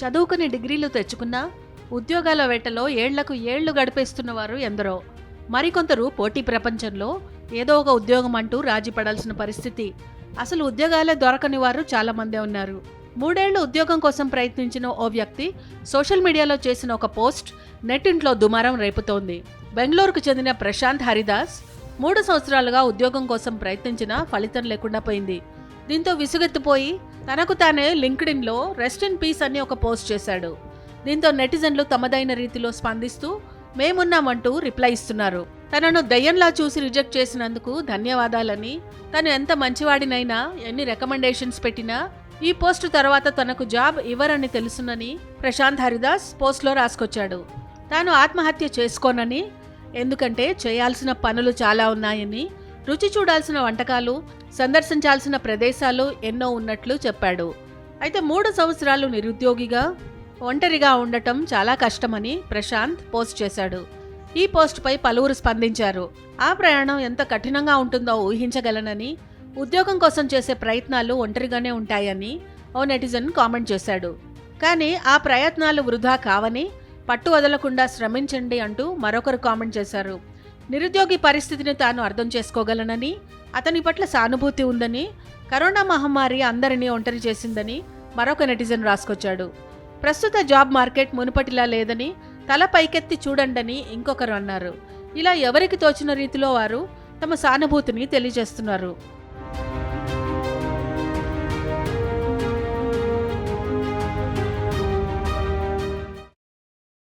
చదువుకుని డిగ్రీలు తెచ్చుకున్నా ఉద్యోగాల వేటలో ఏళ్ళకు ఏళ్ళు గడిపేస్తున్నవారు ఎందరో. మరికొందరు పోటీ ప్రపంచంలో ఏదో ఒక ఉద్యోగం అంటూ రాజీ పడాల్సిన పరిస్థితి. అసలు ఉద్యోగాలే దొరకని వారు చాలామందే ఉన్నారు. మూడేళ్ళు ఉద్యోగం కోసం ప్రయత్నించిన ఓ వ్యక్తి సోషల్ మీడియాలో చేసిన ఒక పోస్ట్ నెట్టింట్లో దుమారం రేపుతోంది. బెంగళూరుకు చెందిన ప్రశాంత్ హరిదాస్ మూడు సంవత్సరాలుగా ఉద్యోగం కోసం ప్రయత్నించినా ఫలితం లేకుండా పోయింది. దీంతో విసుగెత్తిపోయి తనకు తానే లింక్డ్ఇన్లో రెస్ట్ ఇన్ పీస్ అని ఒక పోస్ట్ చేశాడు. దీంతో నెటిజన్లు తమదైన రీతిలో స్పందిస్తూ మేమున్నామంటూ రిప్లై ఇస్తున్నారు. తనను దయ్యంలా చూసి రిజెక్ట్ చేసినందుకు ధన్యవాదాలని తను ఎంత మంచివాడినైనా ఎన్ని రికమెండేషన్స్ పెట్టినా ఈ పోస్ట్ తర్వాత తనకు జాబ్ ఇవ్వరని తెలుసునని ప్రశాంత్ హరిదాస్ పోస్ట్లో రాసుకొచ్చాడు. తాను ఆత్మహత్య చేసుకోనని ఎందుకంటే చేయాల్సిన పనులు చాలా ఉన్నాయని రుచి చూడాల్సిన వంటకాలు సందర్శించాల్సిన ప్రదేశాలు ఎన్నో ఉన్నట్లు చెప్పాడు. అయితే మూడు సంవత్సరాలు నిరుద్యోగిగా ఒంటరిగా ఉండటం చాలా కష్టమని ప్రశాంత్ పోస్ట్ చేశాడు. ఈ పోస్ట్పై పలువురు స్పందించారు. ఆ ప్రయాణం ఎంత కఠినంగా ఉంటుందో ఊహించగలనని ఉద్యోగం కోసం చేసే ప్రయత్నాలు ఒంటరిగానే ఉంటాయని ఓ నెటిజన్ కామెంట్ చేశాడు. కానీ ఆ ప్రయత్నాలు వృధా కావని పట్టు వదలకుండా శ్రమించండి అంటూ మరొకరు కామెంట్ చేశారు. నిరుద్యోగి పరిస్థితిని తాను అర్థం చేసుకోగలనని అతని పట్ల సానుభూతి ఉందని కరోనా మహమ్మారి అందరినీ ఒంటరి చేసిందని మరొక నెటిజన్ రాసుకొచ్చాడు. ప్రస్తుత జాబ్ మార్కెట్ మునుపటిలా లేదని తల పైకెత్తి చూడండని ఇంకొకరు అన్నారు. ఇలా ఎవరికి తోచిన రీతిలో వారు తమ సానుభూతిని తెలియజేస్తున్నారు.